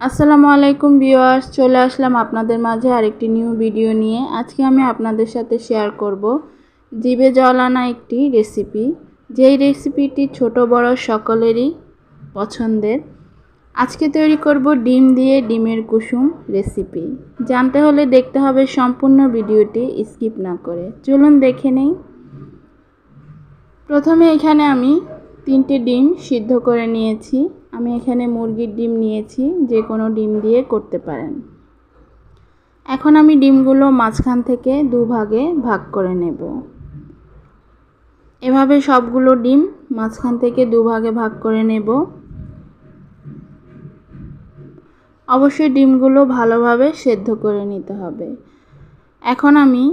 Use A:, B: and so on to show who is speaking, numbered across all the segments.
A: আসসালামু আলাইকুম ভিউয়ার্স, চলে আসলাম আপনাদের মাঝে আরেকটি নিউ ভিডিও নিয়ে। আজকে আমি আপনাদের সাথে শেয়ার করব জিভে জল আনা একটি রেসিপি। যেই রেসিপিটি ছোট, বড় সকলেরই পছন্দের। আজকে তৈরি করব ডিম দিয়ে ডিমের কুসুম রেসিপি। জানতে হলে দেখতে হবে সম্পূর্ণ ভিডিওটি, স্কিপ না করে। চলুন দেখে নেই। প্রথমে এখানে আমি তিনটে ডিম সিদ্ধ করে নিয়েছি। আমি এখানে মুরগির ডিম নিয়েছি, যে কোনো ডিম দিয়ে করতে পারেন। এখন আমি ডিমগুলো মাঝখান থেকে দুভাগে ভাগ করে নেব। এভাবে সবগুলো ডিম মাঝখান থেকে দুভাগে ভাগ করে নেব। অবশ্যই ডিমগুলো ভালোভাবে সেদ্ধ করে নিতে হবে। এখন আমি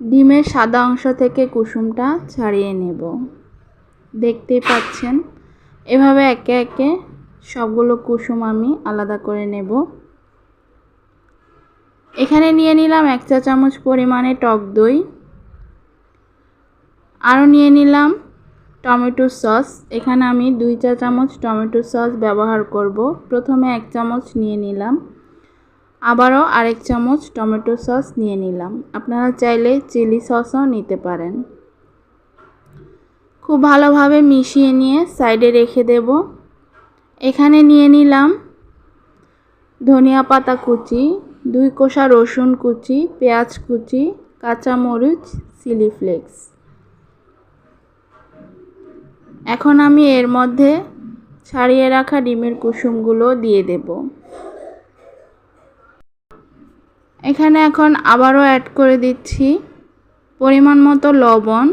A: ডিমের সাদা অংশ থেকে কুসুমটা ছাড়িয়ে নেব। দেখতেই পাচ্ছেন? এভাবে একে একে সবগুলো কুসুম আমি আলাদা করে নেব। এখানে নিয়ে নিলাম এক চা চামচ পরিমাণে টক দই। আরও নিয়ে নিলাম টমেটো সস। এখানে আমি দুই চা চামচ টমেটো সস ব্যবহার করব। প্রথমে এক চামচ নিয়ে নিলাম। আবারও আরেক চামচ টমেটো সস নিয়ে নিলাম। আপনারা চাইলে চিলি সসও নিতে পারেন। খুব ভালোভাবে মিশিয়ে নিয়ে সাইডে রেখে দেব। এখানে নিয়ে নিলাম ধনিয়া পাতা কুচি, দুই কোষা রসুন কুচি, পেঁয়াজ কুচি, কাঁচামরিচ, চিলি ফ্লেক্স। এখন আমি এর মধ্যে ছাড়িয়ে রাখা ডিমের কুসুমগুলো দিয়ে দেব। এখানে এখন আবারও অ্যাড করে দিচ্ছি পরিমাণ মতো লবণ।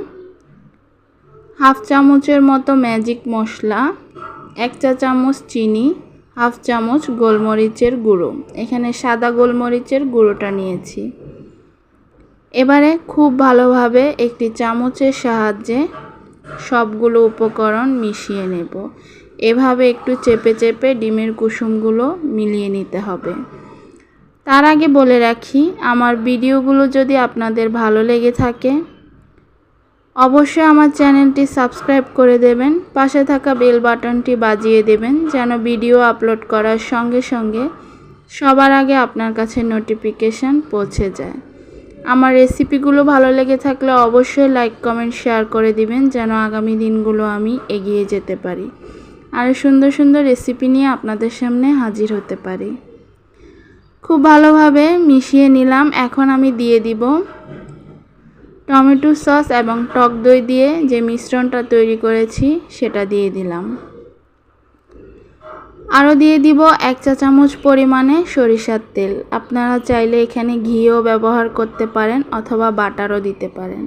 A: হাফ চামচের মতো ম্যাজিক মশলা, এক চা চামচ চিনি, হাফ চামচ গোলমরিচের গুঁড়ো। এখানে সাদা গোলমরিচের গুঁড়োটা নিয়েছি। এবারে খুব ভালোভাবে একটি চামচের সাহায্যে সবগুলো উপকরণ মিশিয়ে নেব। এভাবে একটু চেপে চেপে ডিমের কুসুমগুলো মিলিয়ে নিতে হবে। তার আগে বলে রাখি, আমার ভিডিওগুলো যদি আপনাদের ভালো লেগে থাকে অবশ্যই আমার চ্যানেলটি সাবস্ক্রাইব করে দেবেন, পাশে থাকা বেল বাটনটি বাজিয়ে দেবেন যেন ভিডিও আপলোড করার সঙ্গে সঙ্গে সবার আগে আপনার কাছে নোটিফিকেশান পৌঁছে যায়। আমার রেসিপিগুলো ভালো লেগে থাকলে অবশ্যই লাইক কমেন্ট শেয়ার করে দিবেন যেন আগামী দিনগুলো আমি এগিয়ে যেতে পারি। আর সুন্দর সুন্দর রেসিপি নিয়ে আপনাদের সামনে হাজির হতে পারি। খুব ভালোভাবে মিশিয়ে নিলাম, এখন আমি দিয়ে দিব টমেটো সস এবং টক দই দিয়ে যে মিশ্রণটা তৈরি করেছি, সেটা দিয়ে দিলাম। আরও দিয়ে দিব এক চা চামচ পরিমাণে সরিষার তেল। আপনারা চাইলে এখানে ঘিও ব্যবহার করতে পারেন অথবা বাটারও দিতে পারেন।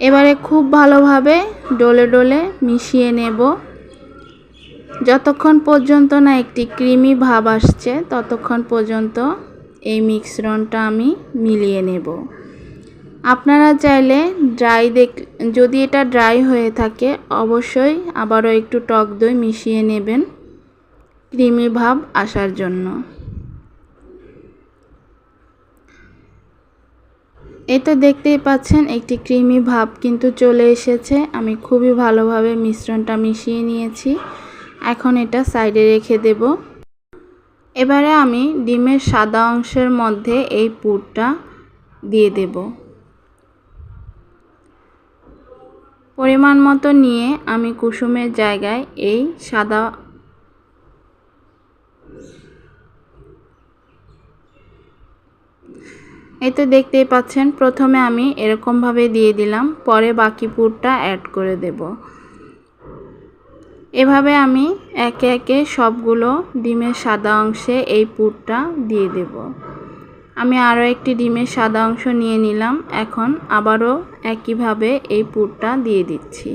A: এবারে খুব ভালোভাবে ডলে ডলে মিশিয়ে নেব। যতক্ষণ পর্যন্ত না একটি ক্রিমি ভাব আসছে, ততক্ষণ পর্যন্ত এই মিশ্রণটা আমি মিলিয়ে নেব। আপনারা চাইলে ড্রাই দেখ, যদি এটা ড্রাই হয়ে থাকে, অবশ্যই আবারও একটু টক দই মিশিয়ে নেবেন ক্রিমি ভাব আসার জন্য। এই তো দেখতেই পাচ্ছেন, একটি ক্রিমি ভাব কিন্তু চলে এসেছে। আমি খুবই ভালোভাবে মিশ্রণটা মিশিয়ে নিয়েছি। এখন এটা সাইডে রেখে দেব। এবারে আমি ডিমের সাদা অংশের মধ্যে এই পুরটা দিয়ে দেব। পরিমাণ মতো নিয়ে আমি কুসুমের জায়গায় এই সাদা এই তো দেখতেই পাচ্ছেন, প্রথমে আমি এরকমভাবে দিয়ে দিলাম, পরে বাকি পুরটা অ্যাড করে দেব। এভাবে আমি একে একে সবগুলো ডিমের সাদা অংশে এই পুরটা দিয়ে দেব। আমি আরও একটি ডিমের সাদা অংশ নিয়ে নিলাম। এখন আবারও একইভাবে এই পুরটা দিয়ে দিচ্ছি।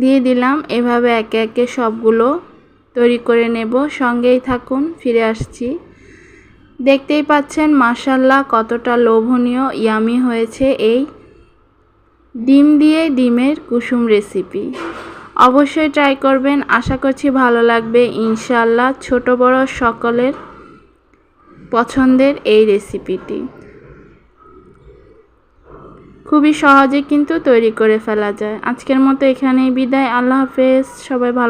A: দিয়ে দিলাম। এভাবে একে একে সবগুলো তৈরি করে নেব। সঙ্গেই থাকুন, ফিরে আসছি। দেখতেই পাচ্ছেন মাসাল্লাহ কতটা লোভনীয়, ইয়ামি হয়েছে এই ডিম দিয়ে ডিমের কুসুম রেসিপি। অবশ্যই ট্রাই করবেন। আশা করছি ভালো লাগবে। ইনশাল্লাহ ছোট বড় সকলের পছন্দের এই রেসিপিটি খুবই সহজে কিন্তু তৈরি করে ফেলা যায়। আজকের মতো এখানেই বিদায়। আল্লাহ হাফেজ। সবাই ভালো